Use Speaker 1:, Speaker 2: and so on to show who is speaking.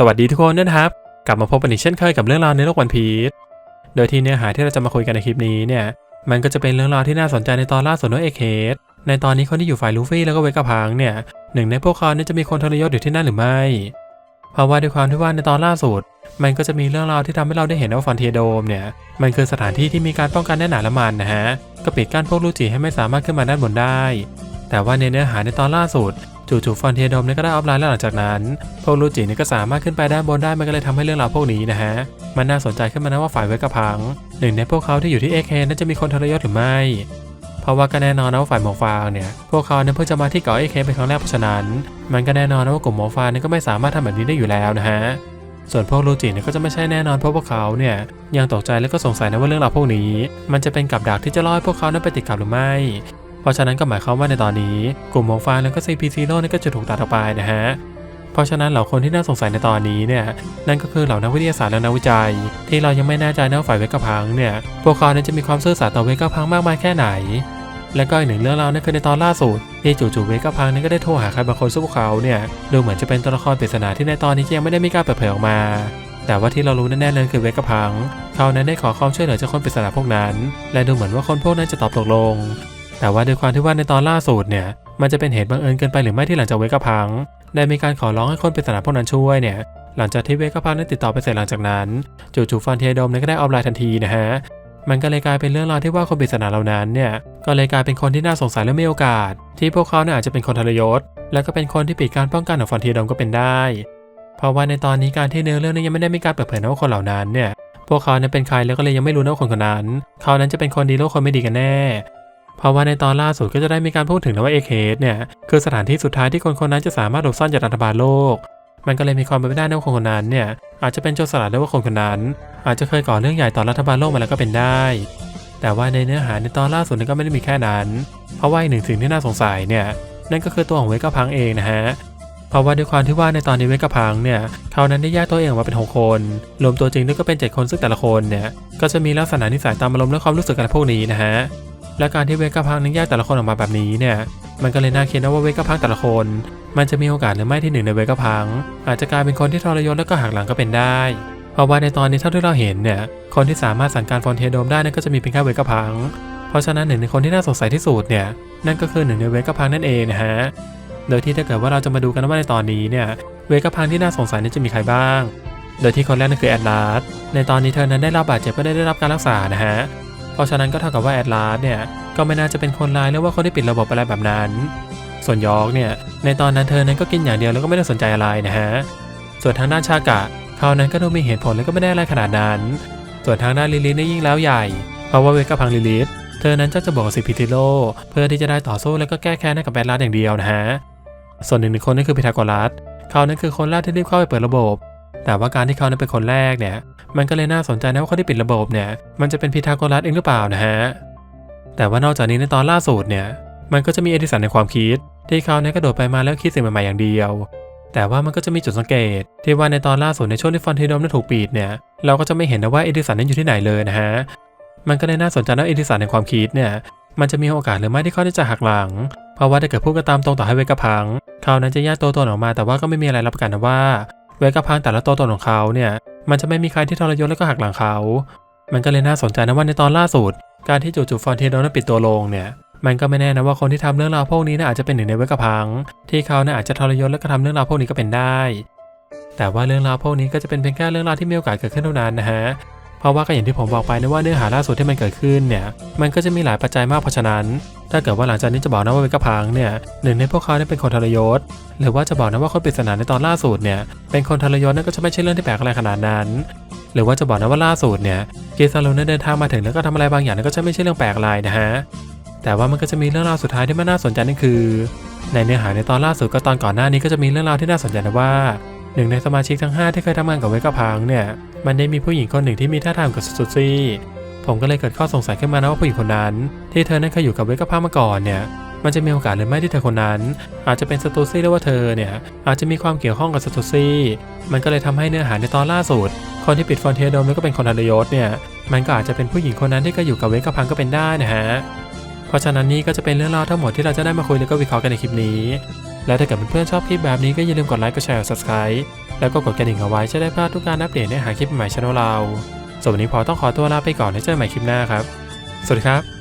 Speaker 1: สวัสดีทุกคนนะครับ กลับมาพบกันอีกเช่นเคยกับเรื่องราวในโลกวันพีชโดยที่เนื้อหาที่เราจะมาคุยกันในคลิปนี้เนี่ย มันก็จะเป็นเรื่องราวที่น่าสนใจในตอนล่าสุดของเอเคสในตอนนี้คนที่อยู่ฝ่ายลูฟี่แล้วก็เวกาพังเนี่ยหนึ่งในพวกเขาเนี่ยจะมีคนทรยศอยู่ที่นั่นหรือไม่ เพราะว่าด้วยความที่ว่าในตอนล่าสุด มันก็จะมีเรื่องราวที่ทำให้เราได้เห็นว่าฟอนเทียโดมเนี่ยมันคือสถานที่ที่มีการป้องกันแน่นหนาละมันนะฮะก็ปิดกั้นพวกลูจิให้ไม่สามารถขึ้นมาด้านบนได้ แต่ว่าในเนื้อหาในตอนล่าสุด จู่ๆฟอนเทียโดมเนี่ยก็ได้ออฟไลน์แล้วหลังจากนั้น พวกลูจิเนี่ยก็สามารถขึ้นไปด้านบนได้มันก็เลยทำให้เรื่องราวพวกนี้นะฮะ มันน่าสนใจขึ้นมานะว่าฝ่ายเวกาพัง หนึ่งในพวกเขาที่อยู่ที่เอเคนนั้นจะมีคนทรยศหรือไม่ เพราะว่าก็แน่นอนนะว่าฝ่ายหมวกฟางเนี่ยพวกเขาเนี่ยเพิ่งจะมาที่เกาะเอเคเป็นครั้งแรกเพราะฉะนั้น มันก็แน่นอนนะว่ากลุ่มหมวกฟางเนี่ยก็ไม่สามารถทำแบบนี้ได้อยู่แล้วนะฮะส่วนพวกลูจิเนี่ยก็จะไม่ใช่แน่นอนเพราะพวกเขาเนี่ยยังตกใจและก็สงสัยนะว่าเรื่องราวพวกนี้ มันจะเป็นกับดักที่จะล่อให้พวกเขานั้นไปติดกับหรือไม่ เพราะฉะนั้นก็หมายความว่าในตอนนี้ กลุ่มหมวกฟางแล้วก็ CP Zero นี่ก็จะถูกตัดออกไปนะฮะเพราะฉะนั้นเหล่าคนที่น่าสงสัยในตอนนี้เนี่ยนั่นก็คือเหล่านักวิทยาศาสตร์และนักวิจัย ที่เรายังไม่แน่ใจในฝ่ายเวกาพังเนี่ยพวกเขานั้นจะมีความซื่อสัตย์ต่อเวกาพังมากมายแค่ไหน และก็อีกหนึ่งเรื่องราวนั่นคือในตอนล่าสุดที่จู่ๆเวกาพังนั้นก็ได้โทรหาใครบางคนซึ่งพวกเขาเนี่ยดูเหมือนจะเป็นตัวละครปริศนาที่ในตอนนี้ยังไม่ได้มีการเปิดเผยออกมา แต่ว่าที่เรารู้แน่ๆเลยคือเวกาพัง เขานั้นได้ขอความช่วยเหลือจากคนปริศนาพวกนั้น และดูเหมือนว่าคนพวกนั้นจะตอบตกลง แต่ว่าด้วยความที่ว่าในตอนล่าสุดเนี่ย มันจะเป็นเหตุบังเอิญเกินไปหรือไม่ที่หลังจากเวกาพัง ได้มีการขอร้องให้คนปริศนาพวกนั้นช่วยเนี่ย หลังจากที่เวกาพังได้ติดต่อไปเสร็จหลังจากนั้น จู่ๆฟันเทียดมเนี่ยก็ได้ออฟไลน์ทันทีนะฮะ มันก็เลยกลายเป็นเรื่องราวที่ว่าคนปริศนาเหล่านั้นเนี่ย ก็เลยกลายเป็นคนที่น่าสงสัยและมีโอกาส ที่พวกเขาเนี่ยอาจจะเป็นคนทรยศ และก็เป็นคนที่ปิดการป้องกันของฟันเทียดมก็เป็นได้ เพราะว่าในตอนนี้การที่เนื้อเรื่องนี้ยังไม่ได้มีการเปิดเผยนะว่าคนเหล่านั้นเนี่ย พวกเขาเนี่ยเป็นใครแล้วก็เลยยังไม่รู้นะว่าคนคนนั้น เขานั้นจะเป็นคนดีหรือคนไม่ดีกันแน่ เพราะว่าในตอนล่าสุดก็จะได้มีการพูดถึงนะว่าเอเคสเนี่ยคือสถานที่สุดท้ายที่คนคนนั้นจะสามารถหลบซ่อนจากรัฐบาลโลก มันก็เลยมีความเป็นไปได้นะว่าคนคนนั้นเนี่ยอาจจะเป็นโจรสลัดหรือว่าคนคนนั้น อาจจะเคยก่อเรื่องใหญ่ต่อรัฐบาลโลกมาแล้วก็เป็นได้ แต่ว่าในเนื้อหาในตอนล่าสุดนี่ก็ไม่ได้มีแค่นั้น เพราะว่าอีกหนึ่งสิ่งที่น่าสงสัยเนี่ยนั่นก็คือตัวของเวก้าพังเองนะฮะเพราะว่าด้วยความที่ว่าในตอนนี้เวก้าพังเนี่ยเขานั้นได้แยกตัวเองออกมาเป็น 6 คน รวมตัวจริงด้วยก็เป็น 7 คนซึ่งแต่ละคนเนี่ยก็จะมีลักษณะนิสัยตามอารมณ์และความรู้สึกกันพวกนี้นะฮะ และการที่เวก้าพังนั้นแยกแต่ละคนออกมาแบบนี้เนี่ย มันก็เลยน่าคิดนะว่าเวก้าพังแต่ละคน มันจะมีโอกาสหรือไม่ที่หนึ่งในเวก้าพังอาจจะกลายเป็นคนที่ทรยศและก็หักหลังก็เป็นได้ เพราะว่าในตอนนี้เท่าที่เราเห็นเนี่ย คนที่สามารถสั่งการฟอนเทโดมได้นั่นก็จะมีเพียงแค่เวก้าพัง เพราะฉะนั้นหนึ่งในคนที่น่าสงสัยที่สุดเนี่ย นั่นก็คือหนึ่งในเวก้าพังนั่นเองนะฮะ โดยที่ถ้าเกิดว่าเราจะมาดูกันว่าในตอนนี้เนี่ย เวก้าพังที่น่าสงสัยนี่จะมีใครบ้าง โดยที่คนแรกนั่นคือแอดลาสในตอนนี้เธอนั้นได้รับบาดเจ็บก็ได้ได้รับการรักษานะฮะ เพราะฉะนั้นก็เท่ากับว่าแอดลาสเนี่ยก็ไม่น่าจะเป็นคนร้ายหรือว่าคนที่ปิดระบบอะไรแบบนั้น ส่วนยอกเนี่ยในตอนนั้นเธอนั้นก็กินอย่างเดียวแล้วก็ไม่ได้สนใจอะไรนะฮะส่วนทางด้านชากะเขานั้นก็ดูมีเหตุผลแล้วก็ไม่ได้อะไรขนาดนั้น ส่วนทางด้านลิลิทนี่ยิ่งแล้วใหญ่ เพราะว่าเวก้าพังลิลิทเธอนั้นจะจะบอกสิพิทิโลเพื่อที่จะได้ต่อสู้แล้วก็แก้แค้นให้กับแบดลาดอย่างเดียวนะฮะส่วนหนึ่งคนนั่นคือพิทาโกรัสเขานั้นคือคนแรกที่รีบเข้าไปเปิดระบบ แต่ว่าการที่เขานั้นเป็นคนแรกเนี่ย มันก็เลยน่าสนใจนะว่าคนที่ปิดระบบเนี่ย มันจะเป็นพิทาโกรัสเองหรือเปล่านะฮะ แต่ว่านอกจากนี้ในตอนล่าสุดเนี่ย มันก็จะมีเอดิสันในความคิด ที่เขาเนี่ยกระโดดไปมาแล้วคิดสิ่งใหม่ๆอย่างเดียว แต่ว่ามันก็จะมีจุดสังเกต ที่ว่าในตอนล่าสุดในช่วงที่ฟอนเทโดมนั้นถูกปิดเนี่ย เราก็จะไม่เห็นนะว่าเอดิสันนั้นอยู่ที่ไหนเลยนะฮะ มันก็เลยน่าสนใจนะเอดิสันในความคิดเนี่ย มันจะมีโอกาสหรือไม่ที่เขาจะหักหลังเพราะว่าถ้าเกิดพูดกันตามตรงต่อให้เวกาพัง เขานั้นจะแยกตัวตนออกมา แต่ว่าก็ไม่มีอะไรรับประกันนะว่า เวกาพังแต่ละตัวตนของเขาเนี่ยมันจะไม่มีใครที่ทรยศแล้วก็หักหลังเขา มันก็เลยน่าสนใจนะว่าในตอนล่าสุด การที่จู่ๆฟอนเทโดนั้นปิดตัวลงเนี่ยมันก็ไม่แน่นะว่าคนที่ทำเรื่องราวพวกนี้น่าอาจจะเป็นหนึ่งในเวกาพังที่เขาน่าอาจจะทรยศและก็ทำเรื่องราวพวกนี้ก็เป็นได้ แต่ว่าเรื่องราวพวกนี้ก็จะเป็นเพียงแค่เรื่องราวที่มีโอกาสเกิดขึ้นเท่านั้นนะฮะเพราะว่าก็อย่างที่ผมบอกไปนะว่าเนื้อหาล่าสุดที่มันเกิดขึ้นเนี่ยมันก็จะมีหลายปัจจัยมากเพราะฉะนั้น ถ้าเกิดว่าหลังจากนี้จะบอกนะว่าเวกาพังเนี่ยหนึ่งในพวกเขาเนี่ยเป็นคนทรยศ หรือว่าจะบอกนะว่าคนปริศนาในตอนล่าสุดเนี่ยเป็นคนทรยศนั่นก็จะไม่ใช่เรื่องที่แปลกอะไรขนาดนั้น หรือว่าจะบอกนะว่าล่าสุดเนี่ยเกซาโลูนเดินทางมาถึงแล้วก็ทำอะไรบางอย่างนั่นก็จะไม่ใช่เรื่องแปลกอะไรนะฮะแต่ว่ามันก็จะมีเรื่องราวสุดท้ายที่มันน่าสนใจนั่นคือ ในเนื้อหาในตอนล่าสุดก็ตอนก่อนหน้านี้ก็จะมีเรื่องราวที่น่าสนใจนะว่าหนึ่งในสมาชิกทั้ง 5 ที่เคยทำงานกับเวกาพังเนี่ยมันได้มีผู้หญิงคนหนึ่งที่มีท่าทางกับซูซี่ ผมก็เลยเกิดข้อสงสัยขึ้นมานะว่าผู้หญิงคนนั้น ที่เธอนั้นเคยอยู่กับเวก้าพังมาก่อนเนี่ยมันจะมีโอกาสหรือไม่ที่เธอคนนั้น อาจจะเป็นสตูซี่หรือว่าเธอเนี่ยอาจจะมีความเกี่ยวข้องกับสตูซี่มันก็เลยทำให้เนื้อหาในตอนล่าสุด คนที่ปิดฟอนเทียโดมแล้วก็เป็นคนทรยศเนี่ยมันก็อาจจะเป็นผู้หญิงคนนั้นที่เคยอยู่กับเวก้าพังก็เป็นได้นะฮะเพราะฉะนั้นนี่ก็จะเป็นเรื่องราวทั้งหมดที่เราจะได้มาคุยแล้วก็วิเคราะห์กันในคลิปนี้ และถ้าเกิดเพื่อนๆชอบคลิปแบบนี้ก็อย่าลืมกดไลค์กดแชร์ subscribe แล้วก็กดกระดิ่งเอาไว้จะได้พลาดทุกการอัปเดตเนื้อหาคลิปใหม่ช่องเรา ส่วนวันนี้พอต้องขอตัวลาไปก่อนแล้วเจอกันใหม่คลิปหน้าครับ สวัสดีครับ